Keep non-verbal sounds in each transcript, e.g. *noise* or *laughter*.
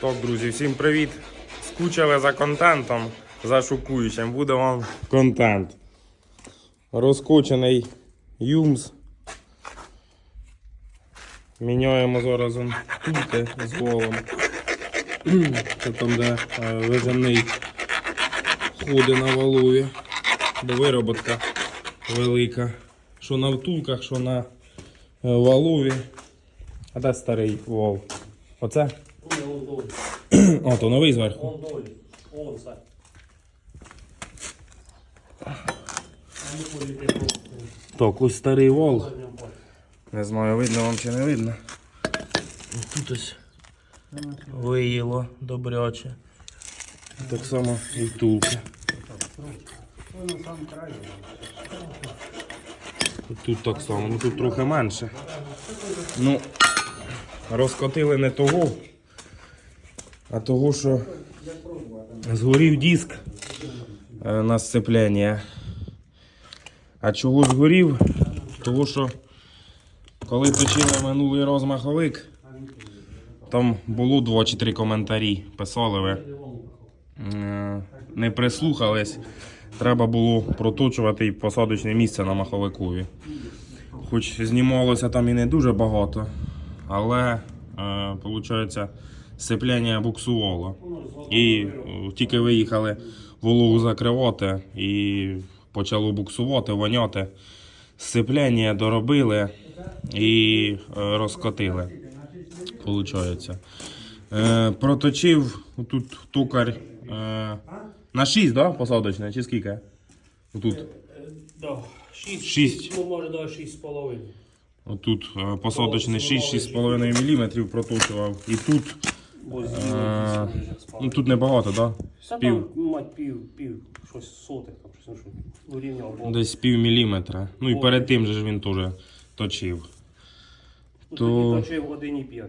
Так, друзі, всім привіт! Скучили за контентом, за шокуючим. Буде вам контент. Розкочений юмс. Міняємо зараз тульки з волом. *clears throat* Це там, де е, вижений ходи на валові. Бо вироботка велика. Що на втулках, що на е, валові. А де старий вол? Оце? О, то новий зверху. Он долі. Он просто. Так, ось старий вол. Не знаю, видно вам чи не видно. Тут ось виїло добряче. Так само і втулки. Тут так само, ну тут трохи менше. Ну, розкотили не того, а того, що згорів диск е, на сцеплення. А чого згорів? Того, що коли точили минулий розмаховик, там було два чи три коментарі. Писали ви. Е, Не прислухались. Треба було проточувати і посадочне місце на маховикові. Хоч знімалося там і не дуже багато, але виходить, сцепляння буксувало. І е, тільки виїхали вологу закривати і почало буксувати, воняти. Сцепляння доробили і е, розкотили. Получається. Е, проточив тут токар на 6, да, посадочне, чи скільки? Тут. Да. Шість. Шість. Ну, може, з половиною. Тут посадочне 6-6,5 мм проточував. І тут, е, ну, тут небагато, да? Та Пів, там, мать, пів, пів, щось сотих, там щось, ну, що, урівняв, бо десь пів міліметра. Ну і перед тим же ж він теж точив. ну, то- тоді точив 1,5.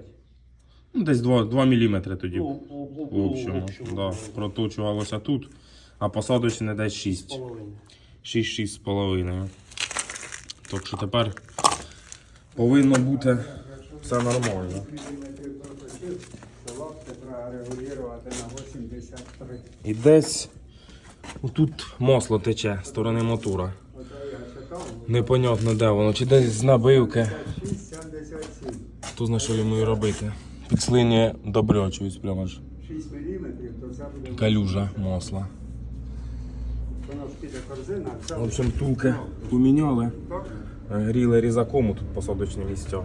Ну, десь 2, 2 мм тоді. Ну, в, в, В общому, да, проточувалося тут, а посадочне десь 6. половиною. 6-6,5. Так що тепер повинно бути все нормально. Лапти треба на 83. І десь тут масло тече з сторони мотора. Непонятно де воно, чи десь з набивки. 6,77. Хто знає, що йому і робити. Підслинює добрячуюсь, прямо ж 6 мм, то це буде калюжа масла. В общем, тулки поміняли. Гріли різакому тут посадочні місця,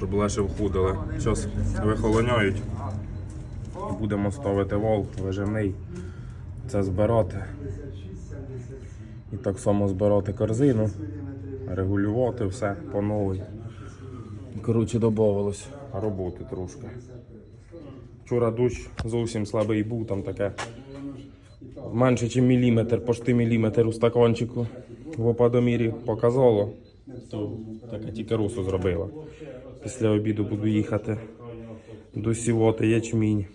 щоб легше входили. Зараз вихолоняють будемо ставити вал виживний. Це збирати. І так само збирати корзину, регулювати все по новій. Коротше, додавалось роботи трошки. Вчора дощ зовсім слабий був, там таке менше, ніж міліметр, почти міліметр у стаканчику в опадомірі показало. То таке тільки русу зробила. Після обіду буду їхати до сівоти ячмінь.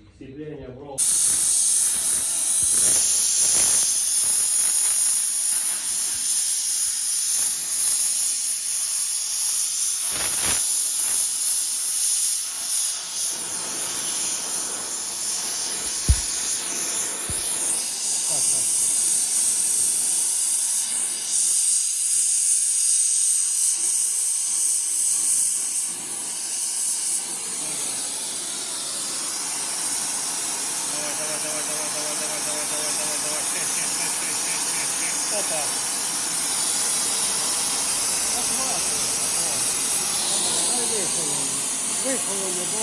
Вихолоне, бо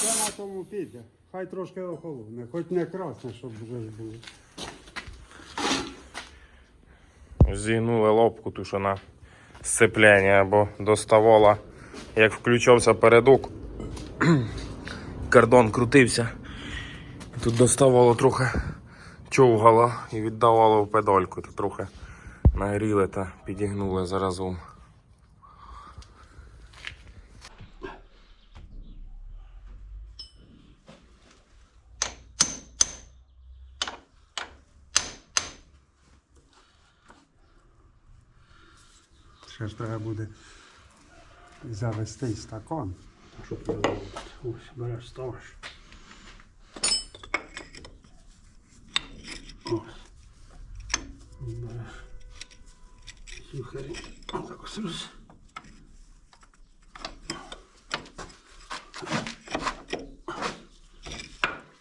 це на тому піде. Хай трошки охолоне, хоч не красне, щоб вже ж було. Зігнули лобку ту, що на сцепляння, бо доставала, як включався передок, кордон крутився. Тут доставало трохи човгало і віддавало в педальку. Трохи нагріли та підігнули заразом. Ще ж треба буде завести стакан. Щоб не робити. Ось, береш, ставиш. Ось. Береш. Сухарі. Так ось раз.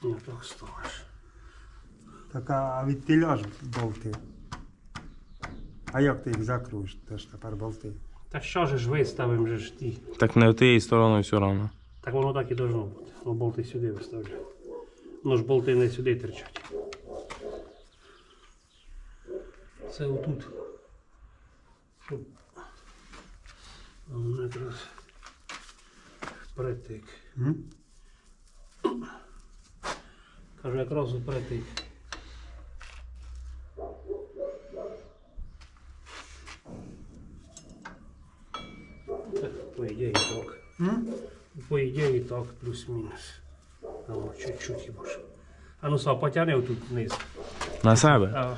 Ось так ставиш. Так, а від тіля ж болти. А як ти їх закруєш? Теж тепер болти. Та що ж виставимо же ж ті? Так не тією стороною все одно. Так воно так і должно бути. Ну, болти сюди виставляю. Ну ж болти не сюди терчать. Це отут. Щоб А воно якраз впритик. Кажу, якраз впритик. Так, По ідеї так. М? По ідеї так, плюс-мінус. Ну, чуть-чуть хіба ж. А ну сам потягни тут вниз. На себе? А,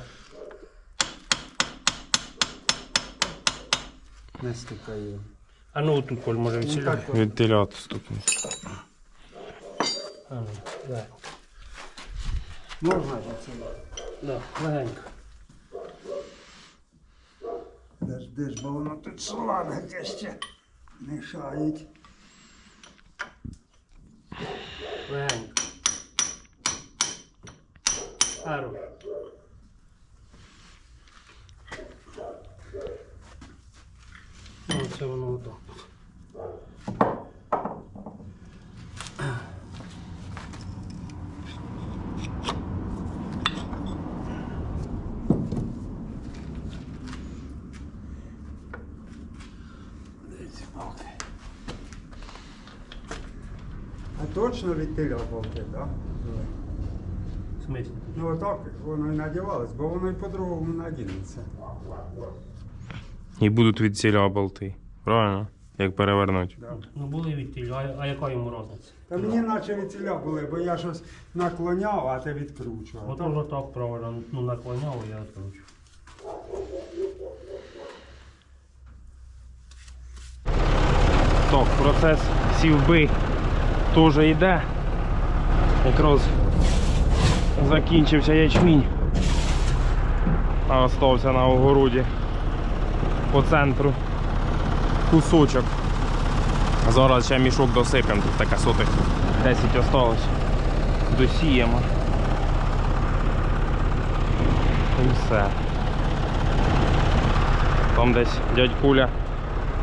Не стукає. а ну тут Коль може Ну, відсіляти. Від стукнуть. А, ну, да. Можна ж це. Да, легенько. Де ж, де ж, бо воно тут сладке ще мішають. Легенько. Хорош. Ну, це воно отак. А точно від тіля болти, так? Да? В смислі? Ну отак воно і надівалось, бо воно і по-другому надінеться. І будуть від тіля болти. Правильно? Як перевернуть. Да. Ну були від а, а яка йому розниця? Та мені наче від тіля були, бо я щось наклоняв, а ти відкручував. Ото вже так правильно, ну наклоняв, я відкручу. Так, процес сівби теж йде. Якраз закінчився ячмінь. А остався на огороді по центру кусочок. Зараз ще мішок досипемо, тут таке сотих 10 осталось. Досіємо. І все. Там десь дядь Куля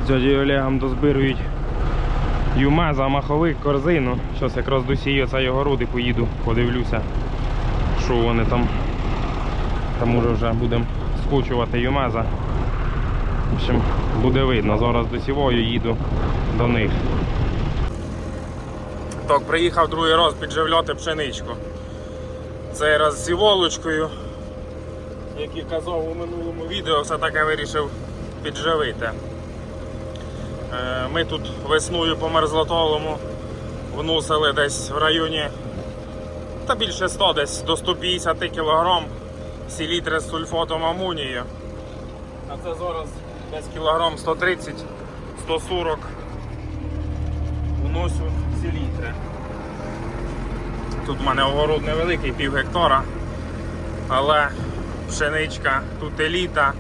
з дядю Олегом дозбирують юмеза, маховик, корзину. Щось якраз досію цей огород і поїду, подивлюся, що вони там. Там може вже будемо скочувати юмеза. В общем, буде видно. Зараз досівою їду до них. Так, приїхав другий раз підживляти пшеничку. Цей раз з сіволочкою. Як і казав у минулому відео, все таки вирішив підживити. Е, Ми тут весною по мерзлотолому вносили десь в районі та більше 100, десь до 150 кг селітри з сульфатом амонію. А це зараз десь кілограм 130-140 вносю селітри. Тут в мене огород невеликий, пів гектара, але пшеничка тут еліта,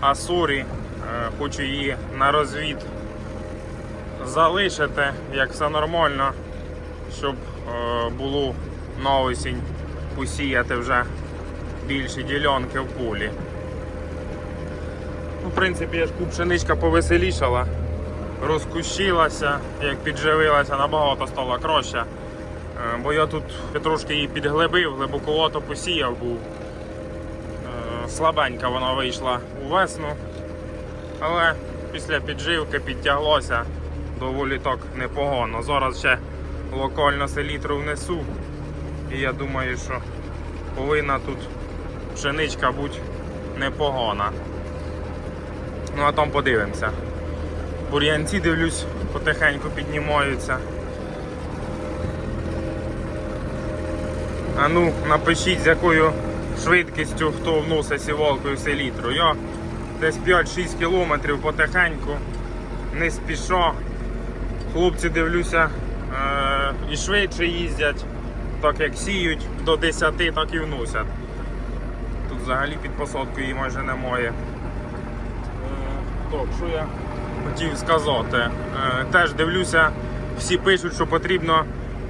асурі. Е, Хочу її на розвід залишити, як все нормально, щоб е, було на осінь посіяти вже більші ділянки в полі. Ну, в принципі, я ж пшеничка повеселішала, розкущилася, як підживилася, набагато стало краще. Е, Бо я тут трошки її підглибив, глибоковато посіяв був. Е, Слабенька вона вийшла у весну. Але після підживки підтяглося доволі так непогано. Зараз ще локально селітру внесу. І я думаю, що повинна тут пшеничка бути непогана. Ну а там подивимося. Бур'янці дивлюсь, потихеньку піднімаються. А ну, напишіть, з якою швидкістю хто вносить сівалкою селітру. Я десь 5-6 кілометрів потихеньку, не спіша. Хлопці дивлюся е- і швидше їздять, так як сіють до 10, так і вносять. Тут взагалі під посадкою її майже немає. Е, Так, що я хотів сказати. Е, Теж дивлюся, всі пишуть, що потрібно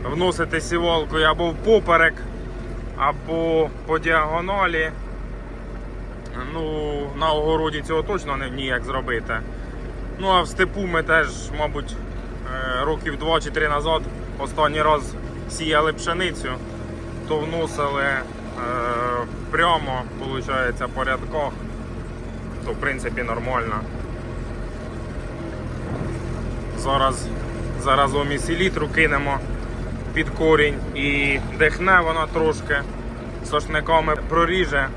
вносити сівалкою або в поперек, або по діагоналі. Ну, на огороді цього точно не ніяк зробити. Ну а в степу ми теж, мабуть, років два чи три назад останній раз сіяли пшеницю, то вносили е, прямо, виходить, по рядках, то в принципі нормально. Зараз заразом і селітру кинемо під корінь і дихне вона трошки сошниками проріже,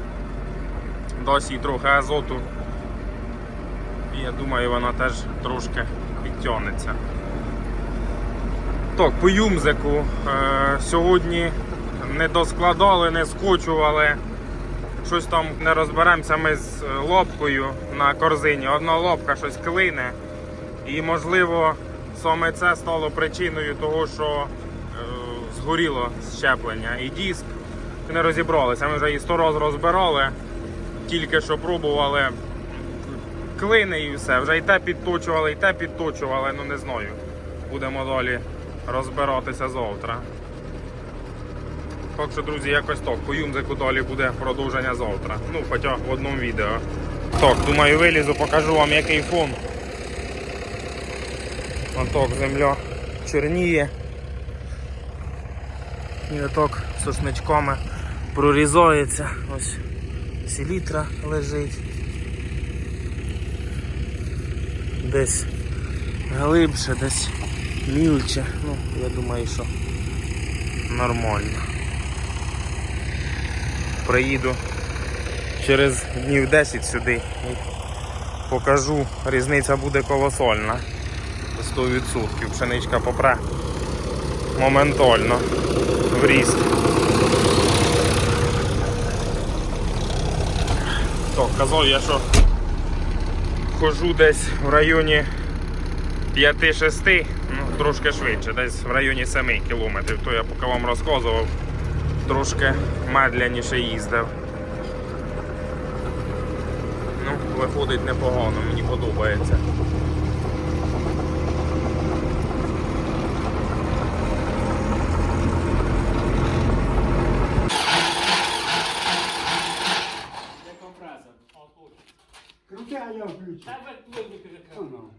дасть їй трохи азоту. І я думаю, вона теж трошки підтягнеться. Так, по юмзику. Е, сьогодні не доскладали, не скочували. Щось там не розберемося ми з е, лобкою на корзині. Одна лобка щось клине. І можливо саме це стало причиною того, що е, згоріло щеплення і диск. Не розібралися. Ми вже її сто разів розбирали, тільки що пробували клини і все. Вже і те підточували, і те підточували, ну не знаю. Будемо далі розбиратися завтра. Так що, друзі, якось так. По юмзику далі буде продовження завтра. Ну, хоча в одному відео. Так, думаю, вилізу, покажу вам який фон. Отак земля чорніє. І отак сушничками прорізається. Ось селітра лежить. Десь глибше, десь мільче. Ну, я думаю, що нормально. Приїду через днів 10 сюди і покажу. Різниця буде колосальна. 100% пшеничка попре моментально в ріст. Казав я, що хожу десь в районі 5-6, ну трошки швидше, десь в районі 7 кілометрів. То я поки вам розказував, трошки медленніше їздив. Ну, виходить непогано, мені подобається. Крути, а я включу. Ну, ну.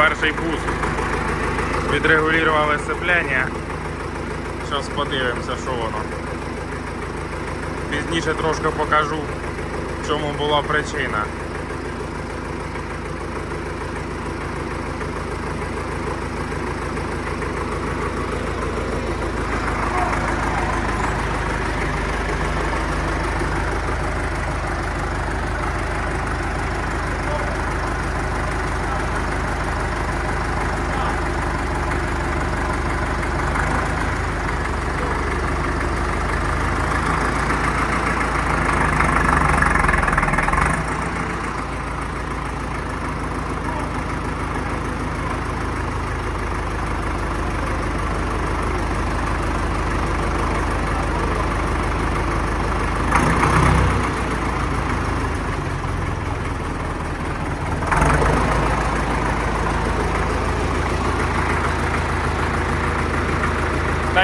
Перший пуск. Відрегулювали сцепляння. Зараз подивимося, що воно. Пізніше трошки покажу, в чому була причина.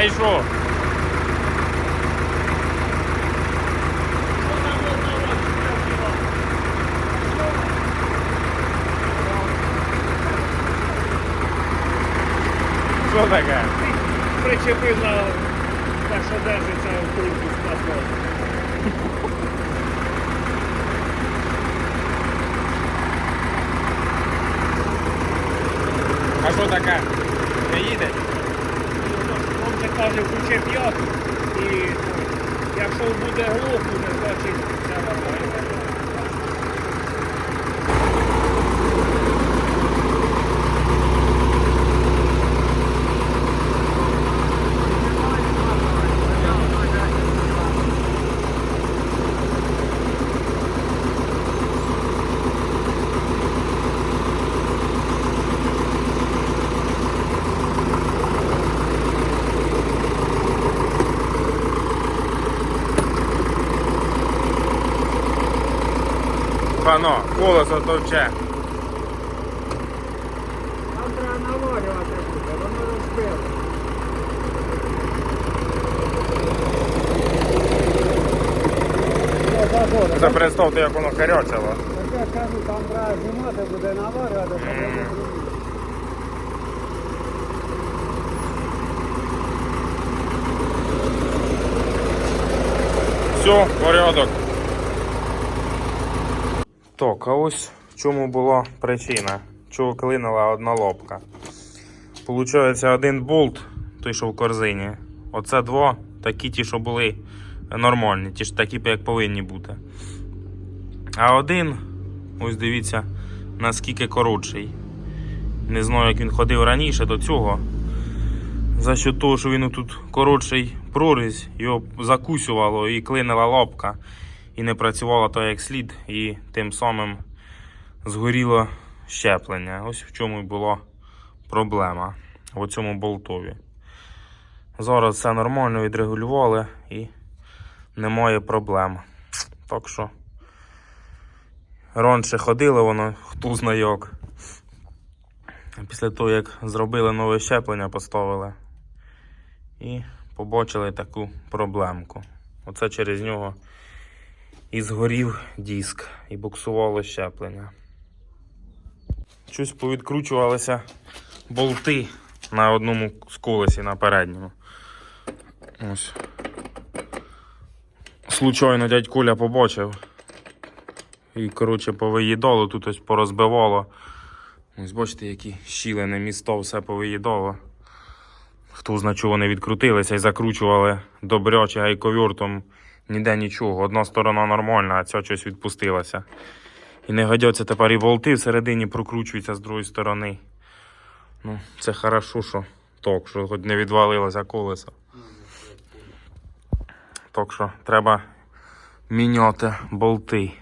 Й що? Таке? Причепив на те, що держиться в кульку з пластмасу. А що таке? Не їде? Він ключе п'яту і якщо буде глохнути, значить Колесо товче. Там треба наварювати буде, воно розбило. Це представте, як воно харячило. Так я кажу, там треба знімати буде наварювати, зробити. Все, порядок. Так, а ось в чому була причина, чого клинила одна лобка. Получається, один болт, той, що в корзині. Оце два, такі ті, що були нормальні, ті ж такі, як повинні бути. А один, ось дивіться, наскільки коротший. Не знаю, як він ходив раніше до цього. За що того, що він тут коротший прорізь, його закусювало і клинила лапка, і не працювало то як слід, і тим самим згоріло щеплення. Ось в чому і була проблема в цьому болтові. Зараз все нормально відрегулювали і немає проблем. Так що раніше ходило воно, хто знає як. Після того, як зробили нове щеплення, поставили і побачили таку проблемку. Оце через нього і згорів диск, і буксувало щеплення. Щось повідкручувалися болти на одному з колесі на передньому. Ось. Случайно дядь Коля побачив. І, коротше, повиїдало, тут ось порозбивало. Ось бачите, які щілини місто все повиїдало. Хто зна, чого вони відкрутилися і закручували добряче гайковюртом. Ніде нічого. Одна сторона нормальна, а ця щось відпустилася. І не годяться тепер і болти всередині прокручуються з другої сторони. Ну, це хорошо, що так, що хоч не відвалилося колесо. Так що треба міняти болти.